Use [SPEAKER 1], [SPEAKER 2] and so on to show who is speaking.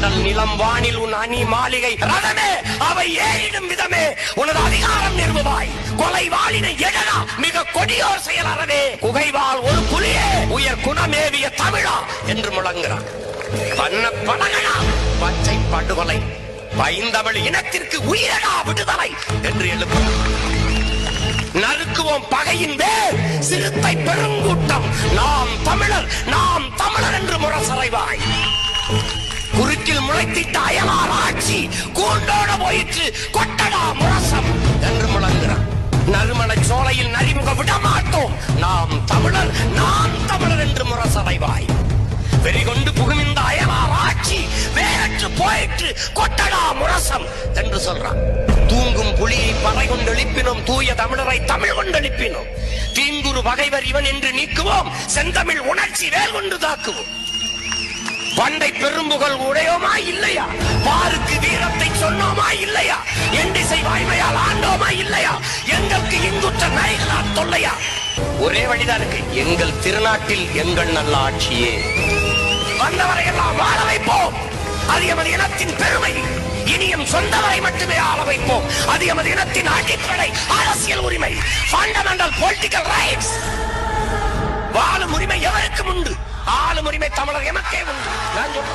[SPEAKER 1] கடல் நிலம் வானில் உன் அணி மாளிகை ரதமே அவை ஏறிடும் விதமே. உனது அதிகாரம் நிறுவுவாய். கொலை வாளினை எழலா. மிக கொடியோர் செயலறவே குகைவால் ஒரு புலியே உயர் குணமேவிய தமிழா என்று முழங்குகிறான். பண்ண பழகடா பச்சை படுகொலை. பைந்தமிழ் இனத்திற்கு உயிரடா விடுதலை என்று எழுப்புகிறார் நறுக்குவோம் பகையின் வேர் சிறுத்தை பெருங்கூட்டம். நாம் தமிழர் நாம் தமிழர் என்று முரசறைவாய். குறுக்கில் முளைத்திட்ட அயலார் ஆட்சி. கூண்டோட போயிற்று. கொட்டடா முரசம் என்று முழங்குகிறான். நறுமண சோலையில் நரிமுக விடமாட்டோம். நாம் தமிழர் நாம் தமிழர் என்று முரசடைவாய். வெறிகொண்டு புகும் இந்த அயலார் ஆட்சி. வேறற்று போயிற்று. கொட்டடா முரசம் என்று சொல்றான். தூங்கும் புலியை பறை கொண்டு எழுப்பினோம். தூய தமிழரை தமிழ் கொண்டு எழுப்பினோம். தீங்குரு பகைவர் இவன் என்று நீக்குவோம். செந்தமிழ் உணர்ச்சி வேல் கொண்டு தாக்குவோம். பண்டை பெரும்புகள் உடையோமா இல்லையா? பாருக்கு வீரத்தை சொன்னோமா இல்லையா? எண்டிசை வாய்மையால் ஆண்டோமா இல்லையா? எங்களுக்கு இங்குற்ற நைகளா தொல்லையா? ஒரே வழிதான் இருக்கு. எங்கள் திருநாட்டில் எங்கள் நல்ல ஆட்சியே வந்தவரை எல்லாம் வாழ வைப்போம். அது எமது இனத்தின் பெருமை. இனியும் சொந்தவரை மட்டுமே ஆள வைப்போம். அது எமது இனத்தின் அடிப்படை அரசியல் உரிமை. ஃபண்டமெண்டல் பொலிட்டிக்கல் ரைட்ஸ் ஆளும் உரிமை தமிழர் எமக்கே உண்டு.